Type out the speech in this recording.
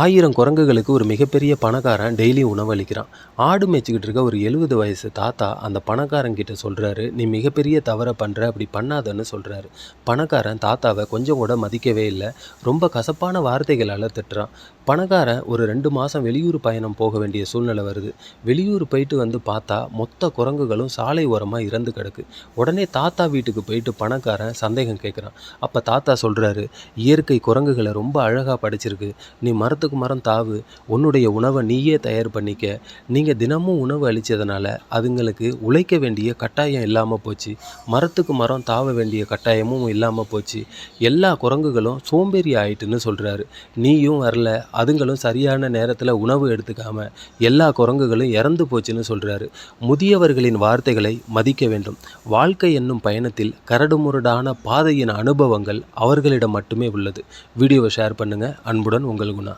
ஆயிரம் குரங்குகளுக்கு ஒரு மிகப்பெரிய பணக்காரன் டெய்லி உணவளிக்கிறான். ஆடு மேய்ச்சிக்கிட்டு இருக்க ஒரு எழுபது வயசு தாத்தா அந்த பணக்காரங்கிட்ட சொல்கிறாரு நீ மிகப்பெரிய தவறை பண்ணுற அப்படி பண்ணாதன்னு சொல்கிறாரு பணக்காரன் தாத்தாவை கொஞ்சம் கூட மதிக்கவே இல்லை. ரொம்ப கசப்பான வார்த்தைகளால் திட்டுறான். பணக்காரன் ஒரு ரெண்டு மாதம் வெளியூர் பயணம் போக வேண்டிய சூழ்நிலை வருது. வெளியூர் போயிட்டு வந்து பார்த்தா மொத்த குரங்குகளும் சாலை ஓரமாக இறந்து கிடக்கு. உடனே தாத்தா வீட்டுக்கு போயிட்டு பணக்காரன் சந்தேகம் கேட்குறான் அப்போ தாத்தா சொல்கிறாரு இயற்கை குரங்குகளை ரொம்ப அழகாக படைச்சிருக்கு. நீ மரத்துக்கு மரம் தாவு உன்னுடைய உணவை நீயே தயார் பண்ணிக்க. நீங்கள் தினமும் உணவு அளித்ததுனால அதுங்களுக்கு உழைக்க வேண்டிய கட்டாயம் இல்லாமல் போச்சு. மரத்துக்கு மரம் தாவ வேண்டிய கட்டாயமும் இல்லாமல் போச்சு. எல்லா குரங்குகளும் சோம்பேறி ஆயிட்டுன்னு சொல்கிறாரு நீயும் வரல அதுங்களும் சரியான நேரத்தில் உணவு எடுத்துக்காம எல்லா குரங்குகளும் இறந்து போச்சுன்னு சொல்கிறாரு முதியவர்களின் வார்த்தைகளை மதிக்க வேண்டும். வாழ்க்கை என்னும் பயணத்தில் கரடுமுரடான பாதையின் அனுபவங்கள் அவர்களிடம் மட்டுமே உள்ளது. வீடியோவை ஷேர் பண்ணுங்கள் அன்புடன் உங்கள் குணா.